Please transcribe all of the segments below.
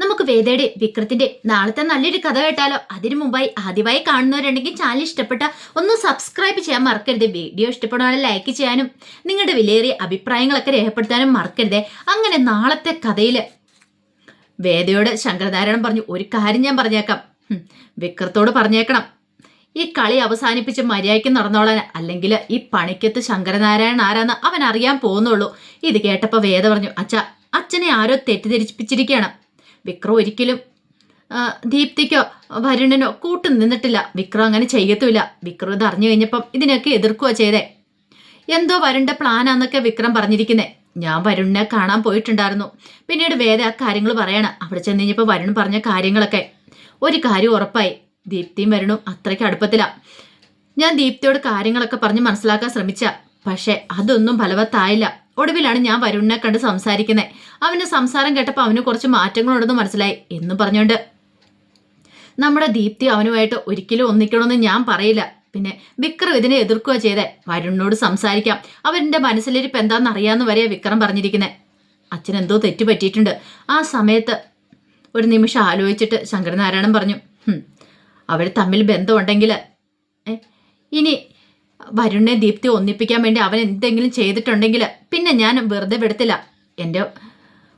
നമുക്ക് വേദയുടെ വിക്രത്തിന്റെ നാളത്തെ നല്ലൊരു കഥ കേട്ടാലോ? അതിനു മുമ്പായി ആദ്യമായി കാണുന്നവരുണ്ടെങ്കിൽ ചാനൽ ഇഷ്ടപ്പെട്ട ഒന്ന് സബ്സ്ക്രൈബ് ചെയ്യാൻ മറക്കരുത്. വീഡിയോ ഇഷ്ടപ്പെടുവാണെങ്കിൽ ലൈക്ക് ചെയ്യാനും നിങ്ങളുടെ വിലയേറിയ അഭിപ്രായങ്ങളൊക്കെ രേഖപ്പെടുത്താനും മറക്കരുത്. അങ്ങനെ നാളത്തെ കഥയിൽ വേദയോട് ശങ്കരനാരായണൻ പറഞ്ഞു ഒരു കാര്യം ഞാൻ പറഞ്ഞേക്കാം. വിക്രത്തോട് പറഞ്ഞേക്കണം. ഈ കളി അവസാനിപ്പിച്ച് മര്യാദയ്ക്ക് നടന്നോളാൻ അല്ലെങ്കിൽ ഈ പണിക്കത്ത് ശങ്കരനാരായണൻ ആരാന്ന് അവൻ അറിയാൻ പോകുന്നുള്ളൂ. ഇത് കേട്ടപ്പോൾ വേദ പറഞ്ഞു അച്ഛ അച്ഛനെ ആരോ തെറ്റിദ്ധരിപ്പിച്ചിരിക്കുകയാണ്. വിക്രം ഒരിക്കലും ദീപ്തിക്കോ വരുണനോ കൂട്ടു നിന്നിട്ടില്ല. വിക്രം അങ്ങനെ ചെയ്യത്തുമില്ല. വിക്രം ഇത് അറിഞ്ഞു കഴിഞ്ഞപ്പം ഇതിനൊക്കെ എതിർക്കുക ചെയ്തേ. എന്തോ വരുണിന്റെ പ്ലാനാന്നൊക്കെ വിക്രം പറഞ്ഞിരിക്കുന്നേ. ഞാൻ വരുണിനെ കാണാൻ പോയിട്ടുണ്ടായിരുന്നു. പിന്നീട് വേദ ആ കാര്യങ്ങൾ പറയണം. അവിടെ ചെന്ന് കഴിഞ്ഞപ്പോൾ വരുൺ പറഞ്ഞ കാര്യങ്ങളൊക്കെ. ഒരു കാര്യം ഉറപ്പായി. ദീപ്തിയും വരുണും അത്രയ്ക്ക് അടുപ്പത്തില. ഞാൻ ദീപ്തിയോട് കാര്യങ്ങളൊക്കെ പറഞ്ഞ് മനസ്സിലാക്കാൻ ശ്രമിച്ച. പക്ഷേ അതൊന്നും ഫലവത്തായില്ല. ഒടുവിലാണ് ഞാൻ വരുണിനെ കണ്ട് സംസാരിക്കുന്നത് അവന്റെ സംസാരം കേട്ടപ്പോൾ അവന് കുറച്ച് മാറ്റങ്ങളുണ്ടെന്ന് മനസ്സിലായി എന്ന് പറഞ്ഞുകൊണ്ട് നമ്മുടെ ദീപ്തി അവനുമായിട്ട് ഒരിക്കലും ഒന്നിക്കണമെന്ന് ഞാൻ പറയില്ല. പിന്നെ വിക്രം ഇതിനെ എതിർക്കുക ചെയ്തേ. വരുണിനോട് സംസാരിക്കാം. അവരുടെ മനസ്സിലിരിപ്പ് എന്താണെന്ന് അറിയാമെന്ന് വരെ വിക്രം പറഞ്ഞിരിക്കുന്നത് അച്ഛൻ എന്തോ തെറ്റ് പറ്റിയിട്ടുണ്ട്. ആ സമയത്ത് ഒരു നിമിഷം ആലോചിച്ചിട്ട് ശങ്കരനാരായണൻ പറഞ്ഞു "ഹും, അവർ തമ്മിൽ ബന്ധമുണ്ടെങ്കിൽ ഇനി വരുണിനെ ദീപ്തി ഒന്നിപ്പിക്കാൻ വേണ്ടി അവൻ എന്തെങ്കിലും ചെയ്തിട്ടുണ്ടെങ്കിൽ പിന്നെ ഞാൻ വെറുതെ വിടത്തില്ല. എന്റെ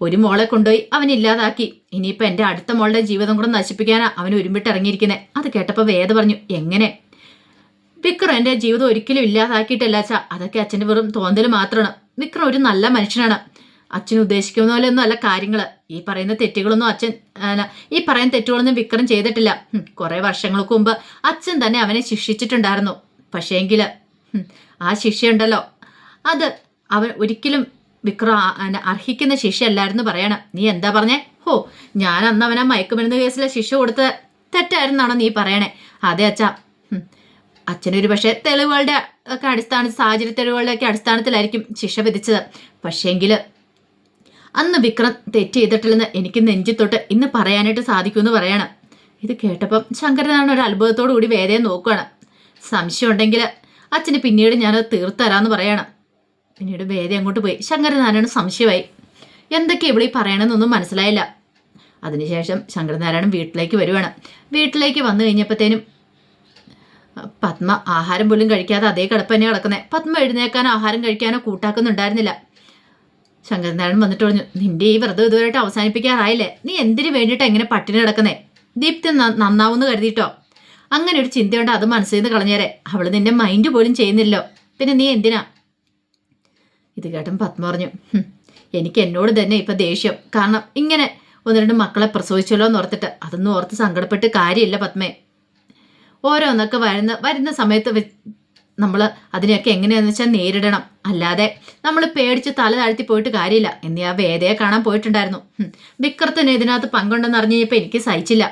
ഒരു മോളെ കൊണ്ടുപോയി അവൻ ഇല്ലാതാക്കി. ഇനിയിപ്പോൾ എന്റെ അടുത്ത മോളുടെ ജീവിതം കൂടെ നശിപ്പിക്കാനാ അവൻ ഒരുമിട്ട് ഇറങ്ങിയിരിക്കുന്നത് അത് കേട്ടപ്പോൾ വേദ പറഞ്ഞു എങ്ങനെ? വിക്രം എന്റെ ജീവിതം ഒരിക്കലും ഇല്ലാതാക്കിയിട്ടല്ല അച്ഛ. അതൊക്കെ അച്ഛന്റെ വെറും തോന്നൽ മാത്രമാണ് വിക്രം ഒരു നല്ല മനുഷ്യനാണ്. അച്ഛൻ ഉദ്ദേശിക്കുന്ന പോലെയൊന്നും അല്ല കാര്യങ്ങൾ ഈ പറയുന്ന തെറ്റുകളൊന്നും അച്ഛൻ ഈ പറയുന്ന തെറ്റുകളൊന്നും വിക്രം ചെയ്തിട്ടില്ല. കുറേ വർഷങ്ങൾക്ക് മുമ്പ് അച്ഛൻ തന്നെ അവനെ ശിക്ഷിച്ചിട്ടുണ്ടായിരുന്നു. പക്ഷേങ്കിൽ ആ ശിക്ഷയുണ്ടല്ലോ. അത് അവൻ ഒരിക്കലും വിക്രം അർഹിക്കുന്ന ശിക്ഷയല്ലായിരുന്നു പറയണം. നീ എന്താ പറഞ്ഞേ? ഹോ ഞാൻ അന്ന് അവനെ മയക്കുമരുന്ന് കേസിലെ ശിക്ഷ കൊടുത്ത് തെറ്റായിരുന്നാണോ നീ പറയണേ? അതെ അച്ഛാ. അച്ഛനൊരു പക്ഷേ തെളിവുകളുടെ ഒക്കെ അടിസ്ഥാന സാഹചര്യ തെളിവുകളുടെ ഒക്കെ അടിസ്ഥാനത്തിലായിരിക്കും ശിക്ഷ വിധിച്ചത്. പക്ഷേങ്കിൽ അന്ന് വിക്രം തെറ്റ് ചെയ്തിട്ടില്ലെന്ന് എനിക്ക് നെഞ്ചി തൊട്ട് ഇന്ന് പറയാനായിട്ട് സാധിക്കുമെന്ന് പറയണം. ഇത് കേട്ടപ്പം ശങ്കരനാണ് ഒരു അത്ഭുതത്തോടു കൂടി വേദയെ നോക്കുകയാണ് സംശയം ഉണ്ടെങ്കിൽ അച്ഛന് പിന്നീട് ഞാനത് തീർത്തു തരാമെന്ന് പറയണം. പിന്നീട് വേദി അങ്ങോട്ട് പോയി. ശങ്കരനാരായണ സംശയമായി. എന്തൊക്കെ ഇവിടെ പറയണമെന്നൊന്നും മനസ്സിലായില്ല. അതിനുശേഷം ശങ്കരനാരായണൻ വീട്ടിലേക്ക് വരുവാണ്. വീട്ടിലേക്ക് വന്നു കഴിഞ്ഞപ്പോഴത്തേനും പത്മ ആഹാരം പോലും കഴിക്കാതെ അതേ കിടപ്പ് തന്നെ കിടക്കുന്നത് പത്മ എഴുന്നേക്കാനോ ആഹാരം കഴിക്കാനോ കൂട്ടാക്കുന്നുണ്ടായിരുന്നില്ല. ശങ്കരനാരായണൻ വന്നിട്ട് പറഞ്ഞു നിന്റെ ഈ വ്രതം ഇതുവരെയായിട്ട് അവസാനിപ്പിക്കാറായില്ലേ? നീ എന്തിനു വേണ്ടിയിട്ടാണ് എങ്ങനെ പട്ടിണി കിടക്കുന്നേ? ദീപ്തി നന്നാവുമെന്ന് കരുതിയിട്ടോ? അങ്ങനെ ഒരു ചിന്തയുണ്ട് അത് മനസ്സിൽ നിന്ന് കളഞ്ഞേരെ. അവൾ നിന്റെ മൈൻഡ് പോലും ചെയ്യുന്നില്ലോ പിന്നെ നീ എന്തിനാ? ഇത് കേട്ടും പത്മ പറഞ്ഞു എനിക്ക് എന്നോട് തന്നെ ഇപ്പൊ ദേഷ്യം. കാരണം ഇങ്ങനെ ഒന്ന് രണ്ട് മക്കളെ പ്രസവിച്ചല്ലോ എന്ന് ഓർത്തിട്ട് അതൊന്നും ഓർത്ത് സങ്കടപ്പെട്ട് കാര്യമില്ല പത്മേ. ഓരോന്നൊക്കെ വരുന്ന വരുന്ന സമയത്ത് നമ്മൾ അതിനെയൊക്കെ എങ്ങനെയാണെന്ന് വെച്ചാൽ നേരിടണം. അല്ലാതെ നമ്മൾ പേടിച്ച് തല താഴ്ത്തി പോയിട്ട് കാര്യമില്ല. എന്നീ ആ വേദയെ കാണാൻ പോയിട്ടുണ്ടായിരുന്നു. വിക്രത്തിന് ഇതിനകത്ത് പങ്കുണ്ടെന്ന് അറിഞ്ഞു കഴിഞ്ഞപ്പോൾ എനിക്ക് സഹിച്ചില്ല.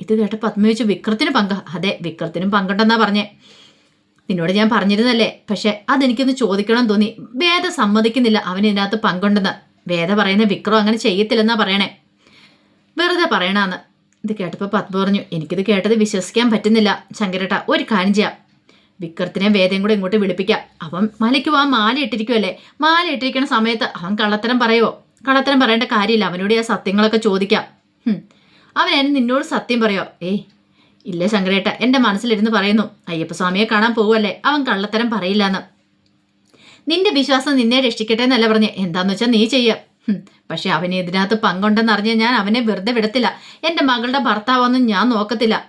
ഇത് കേട്ട പത്മ ചോദിച്ചു വിക്രത്തിന് പങ്ക അതെ വിക്രത്തിനും പങ്കുണ്ടെന്നാ പറഞ്ഞേ. നിന്നോട് ഞാൻ പറഞ്ഞിരുന്നല്ലേ പക്ഷെ അതെനിക്കൊന്ന് ചോദിക്കണം തോന്നി. വേദ സമ്മതിക്കുന്നില്ല അവൻ ഇതിനകത്ത് പങ്കുണ്ടെന്ന്. വേദ പറയുന്ന വിക്രം അങ്ങനെ ചെയ്യത്തില്ലെന്നാ പറയണേ. വെറുതെ പറയണാന്ന്. ഇത് കേട്ടപ്പോൾ പത്മ പറഞ്ഞു എനിക്കിത് കേട്ടത് വിശ്വസിക്കാൻ പറ്റുന്നില്ല ശങ്കരട്ട ഒരു കാര്യം ചെയ്യാം. വിക്രത്തിനെ വേദയും കൂടെ ഇങ്ങോട്ട് വിളിപ്പിക്കാം. അവൻ മലയ്ക്ക് പോവാൻ മാല ഇട്ടിരിക്കുമല്ലേ മാല ഇട്ടിരിക്കുന്ന സമയത്ത് അവൻ കള്ളത്തരം പറയുമോ കള്ളത്തരം പറയേണ്ട കാര്യമില്ല അവനോട് ആ സത്യങ്ങളൊക്കെ ചോദിക്കാം. എന്നെ നിന്നോട് സത്യം പറയോ? ഏയ് ഇല്ല ശങ്കരേട്ട എന്റെ മനസ്സിലിരുന്ന് പറയുന്നു അയ്യപ്പസ്വാമിയെ കാണാൻ പോവല്ലേ അവൻ കള്ളത്തരം പറയില്ലെന്ന്. നിന്റെ വിശ്വാസം നിന്നെ രക്ഷിക്കട്ടെ എന്നല്ല പറഞ്ഞ് എന്താന്ന് വെച്ചാൽ നീ ചെയ്യാം. പക്ഷെ അവന് ഇതിനകത്ത് പങ്കുണ്ടെന്ന് അറിഞ്ഞ് ഞാൻ അവനെ വെറുതെ വിടത്തില്ല. എന്റെ മകളുടെ ഭർത്താവൊന്നും ഞാൻ നോക്കത്തില്ല.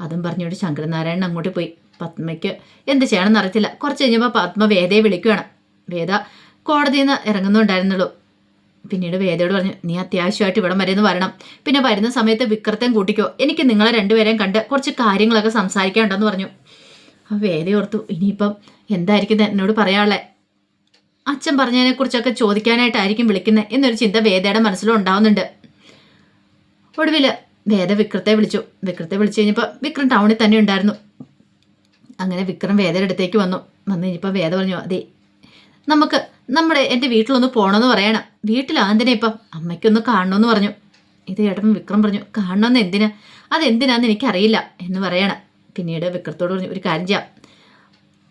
അതും പറഞ്ഞുകൊണ്ട് ശങ്കരനാരായണൻ അങ്ങോട്ട് പോയി. പത്മയ്ക്ക് എന്ത് ചെയ്യണമെന്ന് അറിയത്തില്ല. കുറച്ച് കഴിഞ്ഞപ്പോൾ പത്മ വേദയെ വിളിക്കുകയാണ് വേദ കോടതിയിൽ നിന്ന് ഇറങ്ങുന്നുണ്ടായിരുന്നുള്ളൂ. പിന്നീട് വേദയോട് പറഞ്ഞു നീ അത്യാവശ്യമായിട്ട് ഇവിടം വരെ ഒന്ന് വരണം. പിന്നെ വരുന്ന സമയത്ത് വിക്രത്തേം കൂട്ടിക്കോ. എനിക്ക് നിങ്ങളെ രണ്ടുപേരെയും കണ്ട് കുറച്ച് കാര്യങ്ങളൊക്കെ സംസാരിക്കാനുണ്ടെന്ന് പറഞ്ഞു. ആ വേദയോർത്തു ഇനിയിപ്പം എന്തായിരിക്കും എന്നോട് പറയാനുള്ളത് അച്ഛൻ പറഞ്ഞതിനെക്കുറിച്ചൊക്കെ ചോദിക്കാനായിട്ടായിരിക്കും വിളിക്കുന്നത് എന്നൊരു ചിന്ത വേദയുടെ മനസ്സിലും ഉണ്ടാവുന്നുണ്ട്. ഒടുവിൽ വേദ വിക്രത്തെ വിളിച്ചു. വിക്രത്തെ വിളിച്ചു കഴിഞ്ഞപ്പോൾ വിക്രം ടൗണിൽ തന്നെ ഉണ്ടായിരുന്നു. അങ്ങനെ വിക്രം വേദയുടെ അടുത്തേക്ക് വന്നു. വന്നു കഴിഞ്ഞപ്പോൾ വേദ പറഞ്ഞു അതെ നമുക്ക് നമ്മുടെ എന്റെ വീട്ടിലൊന്ന് പോകണമെന്ന് പറയണം. വീട്ടിലാന്തിനെ ഇപ്പം അമ്മയ്ക്കൊന്ന് കാണണമെന്ന് പറഞ്ഞു. ഇത് ഏട്ടൻ വിക്രം പറഞ്ഞു കാണണമെന്ന് എന്തിനാ? അതെന്തിനാന്ന് എനിക്കറിയില്ല എന്ന് പറയണം. പിന്നീട് വിക്രത്തോട് പറഞ്ഞു ഒരു കാര്യം ചെയ്യാം.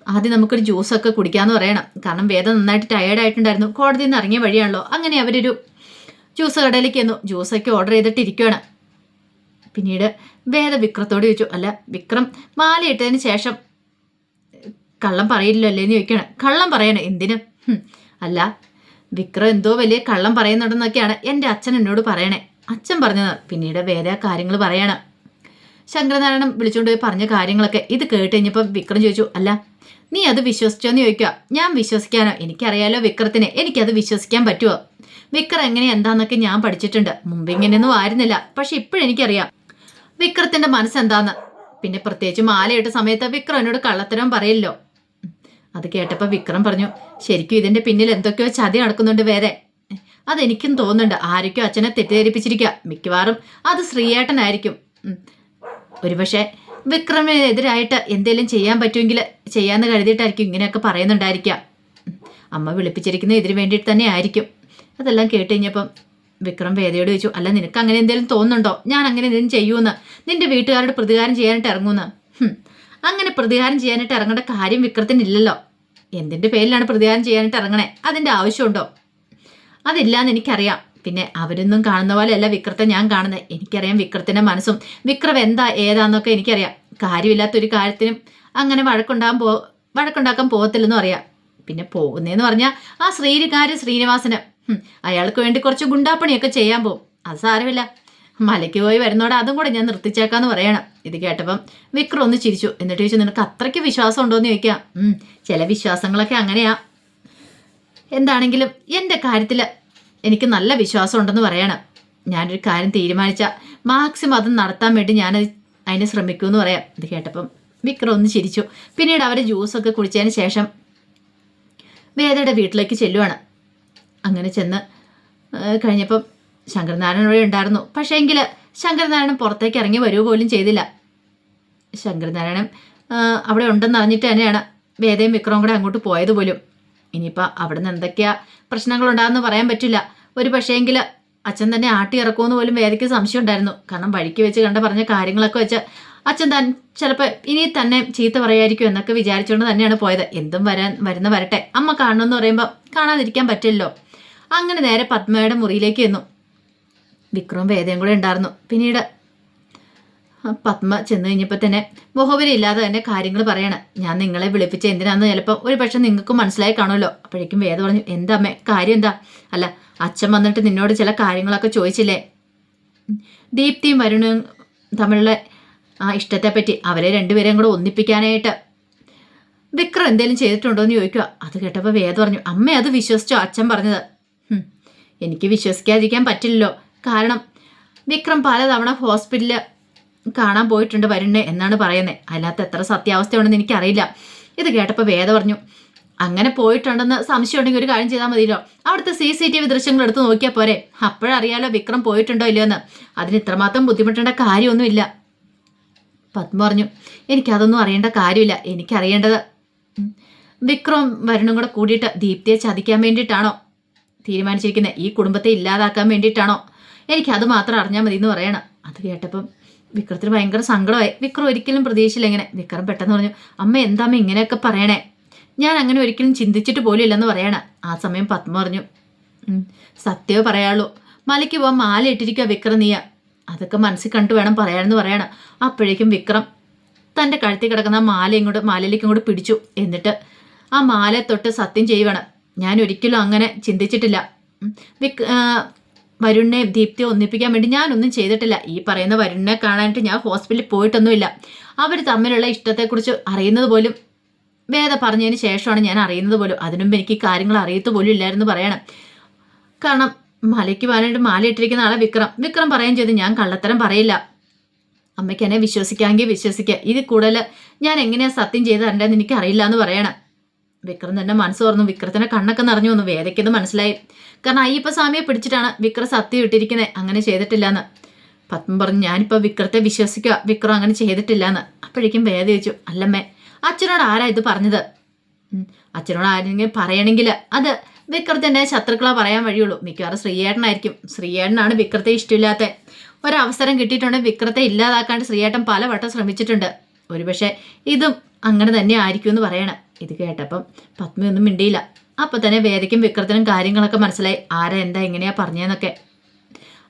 ആദ്യം നമുക്കൊരു ജ്യൂസൊക്കെ കുടിക്കാമെന്ന് പറയണം. കാരണം വേദം നന്നായിട്ട് ടയേർഡായിട്ടുണ്ടായിരുന്നു കോടതിയിൽ നിന്ന് ഇറങ്ങിയ വഴിയാണല്ലോ. അങ്ങനെ അവരൊരു ജ്യൂസ് കടയിലേക്ക് ചെന്നു. ജ്യൂസൊക്കെ ഓർഡർ ചെയ്തിട്ട് ഇരിക്കുകയാണ് പിന്നീട് വേദ വിക്രത്തോട് ചോദിച്ചു അല്ല വിക്രം മാലയിട്ടതിന് ശേഷം കള്ളം പറയില്ലല്ലോ അല്ലേന്ന് ചോദിക്കുകയാണ്. കള്ളം പറയണേ എന്തിന്? അല്ല വിക്രം എന്തോ വലിയ കള്ളം പറയുന്നുണ്ടെന്നൊക്കെയാണ് എന്റെ അച്ഛൻ എന്നോട് പറയണേ. അച്ഛൻ പറഞ്ഞത് പിന്നീട് വേറെ കാര്യങ്ങൾ പറയണം. ശങ്കരനാരായണൻ വിളിച്ചുകൊണ്ട് പോയി പറഞ്ഞ കാര്യങ്ങളൊക്കെ ഇത് കേട്ട് കഴിഞ്ഞപ്പോൾ വിക്രം ചോദിച്ചു അല്ല നീ അത് വിശ്വസിച്ചോന്ന് ചോദിക്കുക. ഞാൻ വിശ്വസിക്കാനോ? എനിക്കറിയാലോ വിക്രത്തിന്. എനിക്കത് വിശ്വസിക്കാൻ പറ്റുമോ വിക്രം എങ്ങനെ എന്താന്നൊക്കെ ഞാൻ പഠിച്ചിട്ടുണ്ട്. മുമ്പ് ഇങ്ങനെയൊന്നും ആയിരുന്നില്ല. പക്ഷെ ഇപ്പോഴെനിക്കറിയാം വിക്രത്തിന്റെ മനസ്സെന്താന്ന്? പിന്നെ പ്രത്യേകിച്ച് മാലയിട്ട സമയത്ത് വിക്രം എന്നോട് കള്ളത്തരം പറയില്ലോ. അത് കേട്ടപ്പോൾ വിക്രം പറഞ്ഞു ശരിക്കും ഇതിന്റെ പിന്നിൽ എന്തൊക്കെയോ ചതി നടക്കുന്നുണ്ട് വേറെ. അതെനിക്കും തോന്നുന്നുണ്ട്. ആരൊക്കെയോ അച്ഛനെ തെറ്റിദ്ധരിപ്പിച്ചിരിക്കുക മിക്കവാറും അത് ശ്രീയേട്ടനായിരിക്കും. ഒരുപക്ഷെ വിക്രമിനെതിരായിട്ട് എന്തെങ്കിലും ചെയ്യാൻ പറ്റുമെങ്കിൽ ചെയ്യാമെന്ന് കരുതിയിട്ടായിരിക്കും ഇങ്ങനെയൊക്കെ പറയുന്നുണ്ടായിരിക്കുക അമ്മ വിളിപ്പിച്ചിരിക്കുന്ന ഇതിന് വേണ്ടിയിട്ട് തന്നെ ആയിരിക്കും. അതെല്ലാം കേട്ട് കഴിഞ്ഞപ്പം വിക്രം വേദയോട് ചോദിച്ചു അല്ല നിനക്ക് അങ്ങനെ എന്തെങ്കിലും തോന്നുന്നുണ്ടോ? ഞാൻ അങ്ങനെ എന്തെങ്കിലും ചെയ്യൂന്ന് നിന്റെ വീട്ടുകാരോട് പ്രതികാരം ചെയ്യാനായിട്ട് ഇറങ്ങുമെന്ന്. അങ്ങനെ പ്രതികാരം ചെയ്യാനായിട്ട് ഇറങ്ങേണ്ട കാര്യം വിക്രത്തിനില്ലല്ലോ. എന്തിന്റെ പേരിലാണ് പ്രതികാരം ചെയ്യാനായിട്ട് ഇറങ്ങണേ? അതിന്റെ ആവശ്യമുണ്ടോ? അതില്ലാന്ന് എനിക്കറിയാം. പിന്നെ അവരൊന്നും കാണുന്ന പോലെയല്ല വിക്രത്തെ ഞാൻ കാണുന്നത്. എനിക്കറിയാം വിക്രത്തിന്റെ മനസ്സും. വിക്രം എന്താ ഏതാന്നൊക്കെ എനിക്കറിയാം. കാര്യമില്ലാത്തൊരു കാര്യത്തിനും അങ്ങനെ വഴക്കുണ്ടാകാൻ പോ വഴക്കുണ്ടാക്കാൻ പോകത്തില്ലെന്നും അറിയാം. പിന്നെ പോകുന്നതെന്ന് പറഞ്ഞാൽ ആ ശ്രീകാര്യം ശ്രീനിവാസന്. അയാൾക്ക് വേണ്ടി കുറച്ച് ഗുണ്ടാപ്പണിയൊക്കെ ചെയ്യാൻ പോകും അത് സാരമില്ല. മലയ്ക്ക് പോയി വരുന്നോടെ അതും കൂടെ ഞാൻ നിർത്തിച്ചേക്കാന്ന് പറയണം. ഇത് കേട്ടപ്പം വിക്രം ഒന്ന് ചിരിച്ചു. എന്നിട്ട് ചോദിച്ചു നിനക്ക് അത്രയ്ക്ക് വിശ്വാസം ഉണ്ടോയെന്ന് ചോദിക്കാം ചില വിശ്വാസങ്ങളൊക്കെ അങ്ങനെയാ. എന്താണെങ്കിലും എന്റെ കാര്യത്തിൽ എനിക്ക് നല്ല വിശ്വാസം ഉണ്ടെന്ന് പറയണം. ഞാനൊരു കാര്യം തീരുമാനിച്ച മാക്സിമം അത് നടത്താൻ വേണ്ടി ഞാൻ അതിനെ ശ്രമിക്കൂ എന്ന് പറയാം. ഇത് കേട്ടപ്പം വിക്രം ഒന്ന് ചിരിച്ചു. പിന്നീട് അവർ ജ്യൂസൊക്കെ കുടിച്ചതിന് ശേഷം വേദയുടെ വീട്ടിലേക്ക് ചെല്ലുവാണ്. അങ്ങനെ ചെന്ന് കഴിഞ്ഞപ്പം ശങ്കരനാരായണൻ ഇവിടെ ഉണ്ടായിരുന്നു. പക്ഷേ എങ്കിൽ ശങ്കരനാരായണൻ പുറത്തേക്ക് ഇറങ്ങി വരിക പോലും ചെയ്തില്ല. ശങ്കരനാരായണൻ അവിടെ ഉണ്ടെന്ന് അറിഞ്ഞിട്ട് തന്നെയാണ് വേദയും വിക്രവും കൂടെ അങ്ങോട്ട് പോയത് പോലും. ഇനിയിപ്പോൾ അവിടെ നിന്ന് എന്തൊക്കെയാ പ്രശ്നങ്ങളുണ്ടാകുമെന്ന് പറയാൻ പറ്റില്ല. ഒരു പക്ഷേങ്കിൽ അച്ഛൻ തന്നെ ആട്ടി ഇറക്കുമെന്ന് പോലും വേദയ്ക്ക് സംശയം ഉണ്ടായിരുന്നു. കാരണം വഴിക്ക് വെച്ച് കണ്ട പറഞ്ഞ കാര്യങ്ങളൊക്കെ വെച്ച് അച്ഛൻ താൻ ചിലപ്പോൾ ഇനി തന്നെ ചീത്ത പറയായിരിക്കും എന്നൊക്കെ വിചാരിച്ചുകൊണ്ട് തന്നെയാണ് പോയത്. എന്തും വരാൻ വരുന്ന വരട്ടെ. അമ്മ കാണണമെന്ന് പറയുമ്പോൾ കാണാതിരിക്കാൻ പറ്റില്ലല്ലോ. അങ്ങനെ നേരെ പത്മയുടെ മുറിയിലേക്ക് ചെന്നു. വിക്രവും വേദയും കൂടെ ഉണ്ടായിരുന്നു. പിന്നീട് പത്മ ചെന്ന് കഴിഞ്ഞപ്പോൾ തന്നെ മുഖവരി ഇല്ലാതെ തന്നെ കാര്യങ്ങൾ പറയണം. ഞാൻ നിങ്ങളെ വിളിപ്പിച്ച എന്തിനാന്ന് ചിലപ്പോൾ ഒരു പക്ഷെ നിങ്ങൾക്ക് മനസ്സിലായി കാണുമല്ലോ. അപ്പോഴേക്കും വേദ പറഞ്ഞു എന്താ അമ്മേ കാര്യം എന്താ? അല്ല അച്ഛൻ വന്നിട്ട് നിന്നോട് ചില കാര്യങ്ങളൊക്കെ ചോദിച്ചില്ലേ. ദീപ്തിയും വരുണും തമ്മിലുള്ള ആ ഇഷ്ടത്തെപ്പറ്റി അവരെ രണ്ടുപേരെയും കൂടെ ഒന്നിപ്പിക്കാനായിട്ട് വിക്രം എന്തെങ്കിലും ചെയ്തിട്ടുണ്ടോ എന്ന് ചോദിക്കുക അത് കേട്ടപ്പോൾ വേദ പറഞ്ഞു അമ്മ അത് വിശ്വസിച്ചോ? അച്ഛൻ പറഞ്ഞത് എനിക്ക് വിശ്വസിക്കാതിരിക്കാൻ പറ്റില്ലല്ലോ. കാരണം വിക്രം പലതവണ ഹോസ്പിറ്റലിൽ കാണാൻ പോയിട്ടുണ്ട് വരുണ്ണെ എന്നാണ് പറയുന്നത് അല്ലാത്ത എത്ര സത്യാവസ്ഥയുണ്ടെന്ന് എനിക്കറിയില്ല. ഇത് കേട്ടപ്പോൾ വേദ പറഞ്ഞു അങ്ങനെ പോയിട്ടുണ്ടെന്ന് സംശയം ഉണ്ടെങ്കിൽ ഒരു കാര്യം ചെയ്താൽ മതിയല്ലോ. അവിടുത്തെ സി സി ടി വി ദൃശ്യങ്ങൾ എടുത്ത് നോക്കിയാൽ പോരെ. അപ്പോഴറിയാലോ വിക്രം പോയിട്ടുണ്ടോ ഇല്ലയോ എന്ന്. അതിന് ഇത്രമാത്രം ബുദ്ധിമുട്ടേണ്ട കാര്യമൊന്നുമില്ല. പത്മ പറഞ്ഞു എനിക്കതൊന്നും അറിയേണ്ട കാര്യമില്ല. എനിക്കറിയേണ്ടത് വിക്രം വരുണും കൂടെ കൂടിയിട്ട് ദീപ്തിയെ ചതിക്കാൻ വേണ്ടിയിട്ടാണോ? തീരുമാനിച്ചിരിക്കുന്നത് ഈ കുടുംബത്തെ ഇല്ലാതാക്കാൻ വേണ്ടിയിട്ടാണോ? എനിക്കത് മാത്രം അറിഞ്ഞാൽ മതി എന്ന് പറയണം. അത് കേട്ടപ്പം വിക്രത്തിന് ഭയങ്കര സങ്കടമായി. വിക്രം ഒരിക്കലും പ്രതീക്ഷയില്ല ഇങ്ങനെ. വിക്രം പെട്ടെന്ന് പറഞ്ഞു അമ്മ എന്താമ്മ ഇങ്ങനെയൊക്കെ പറയണേ? ഞാൻ അങ്ങനെ ഒരിക്കലും ചിന്തിച്ചിട്ട് പോലും ഇല്ലെന്ന് പറയണ. ആ സമയം പത്മ പറഞ്ഞു "ഉം, സത്യമേ പറയാളൂ മലയ്ക്ക് പോകാൻ മാല ഇട്ടിരിക്കുക വിക്രം നീയ. അതൊക്കെ മനസ്സിൽ കണ്ടു വേണം പറയാനെന്ന് പറയണം. അപ്പോഴേക്കും വിക്രം തന്റെ കഴുത്തിൽ കിടക്കുന്ന മാല ഇങ്ങോട്ട് മാലയിലേക്ക് ഇങ്ങോട്ട് പിടിച്ചു. എന്നിട്ട് ആ മാല തൊട്ട് സത്യം ചെയ്യുവാണ്. ഞാൻ ഒരിക്കലും അങ്ങനെ ചിന്തിച്ചിട്ടില്ല. വിക് വരുണിനെ ദീപ്തി ഒന്നിപ്പിക്കാൻ വേണ്ടി ഞാനൊന്നും ചെയ്തിട്ടില്ല. ഈ പറയുന്ന വരുണിനെ കാണാനായിട്ട് ഞാൻ ഹോസ്പിറ്റലിൽ പോയിട്ടൊന്നുമില്ല. അവർ തമ്മിലുള്ള ഇഷ്ടത്തെക്കുറിച്ച് അറിയുന്നത് പോലും വേദ പറഞ്ഞതിന് ശേഷമാണ് ഞാൻ അറിയുന്നത് പോലും. അതിനുമുമ്പ് എനിക്ക് കാര്യങ്ങൾ അറിയത്ത് പോലും ഇല്ലായിരുന്നു പറയണം. കാരണം മലയ്ക്ക് പോകാനായിട്ട് മാല ഇട്ടിരിക്കുന്ന ആളെ വിക്രം. വിക്രം പറയുകയും ചെയ്തു ഞാൻ കള്ളത്തരം പറയില്ല. അമ്മയ്ക്ക് എന്നെ വിശ്വസിക്കാമെങ്കിൽ വിശ്വസിക്കുക ഇത് കൂടുതൽ ഞാൻ എങ്ങനെയാണ് സത്യം ചെയ്ത് തരേണ്ടതെന്ന് എനിക്ക് അറിയില്ല എന്ന് പറയണം. വിക്രം തന്നെ മനസ്സ് തുറന്നു. വിക്രത്തിന്റെ കണ്ണൊക്കെ നിറഞ്ഞു വന്നു. വേദയ്ക്കത് മനസ്സിലായി. കാരണം അയ്യപ്പ സ്വാമിയെ പിടിച്ചിട്ടാണ് വിക്രം സത്യം ഇട്ടിരിക്കുന്നത് അങ്ങനെ ചെയ്തിട്ടില്ല എന്ന് പത്മ പറഞ്ഞു ഞാനിപ്പോൾ വിക്രത്തെ വിശ്വസിക്കുക വിക്രം അങ്ങനെ ചെയ്തിട്ടില്ല എന്ന് അപ്പോഴേക്കും വേദ ചോദിച്ചു അല്ലമ്മേ അച്ഛനോട് ആരാ ഇത് പറഞ്ഞത്? അച്ഛനോട് ആരെങ്കിലും പറയണമെങ്കിൽ അത് വിക്രത്തിന്റെ ശത്രുക്കളെ പറയാൻ വഴിയുള്ളൂ. മിക്കവാറും ശ്രീയേട്ടനായിരിക്കും. ശ്രീയേട്ടനാണ് വിക്രത്തെ ഇഷ്ടമില്ലാത്ത. ഒരവസരം കിട്ടിയിട്ടുണ്ടെങ്കിൽ വിക്രത്തെ ഇല്ലാതാക്കാണ്ട് ശ്രീയേട്ടൻ പലവട്ടം ശ്രമിച്ചിട്ടുണ്ട്. ഒരുപക്ഷെ ഇതും അങ്ങനെ തന്നെ ആയിരിക്കും എന്ന് പറയണം. ഇത് കേട്ടപ്പം പത്മയൊന്നും മിണ്ടിയില്ല. അപ്പം തന്നെ വേദയ്ക്കും വിക്രത്തിനും കാര്യങ്ങളൊക്കെ മനസ്സിലായി. ആരാ എന്താ എങ്ങനെയാ പറഞ്ഞതെന്നൊക്കെ.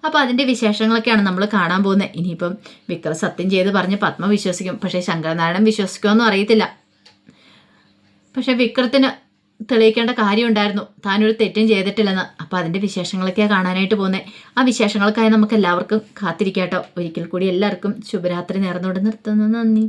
അപ്പോൾ അതിന്റെ വിശേഷങ്ങളൊക്കെയാണ് നമ്മൾ കാണാൻ പോകുന്നത്. ഇനിയിപ്പം വിക്ര സത്യം ചെയ്ത് പറഞ്ഞ് പത്മ വിശ്വസിക്കും. പക്ഷേ ശങ്കരനാരായണൻ വിശ്വസിക്കുമെന്നും അറിയത്തില്ല. പക്ഷേ വിക്രത്തിന് തെളിയിക്കേണ്ട കാര്യമുണ്ടായിരുന്നു താനൊരു തെറ്റും ചെയ്തിട്ടില്ലെന്ന്. അപ്പോൾ അതിന്റെ വിശേഷങ്ങളൊക്കെയാണ് കാണാനായിട്ട് പോകുന്നത്. ആ വിശേഷങ്ങൾക്കായി നമുക്ക് എല്ലാവർക്കും കാത്തിരിക്കാട്ടോ. ഒരിക്കൽ കൂടി എല്ലാവർക്കും ശുഭരാത്രി നേർന്നുകൊണ്ട് നിർത്തുന്നു. നന്ദി.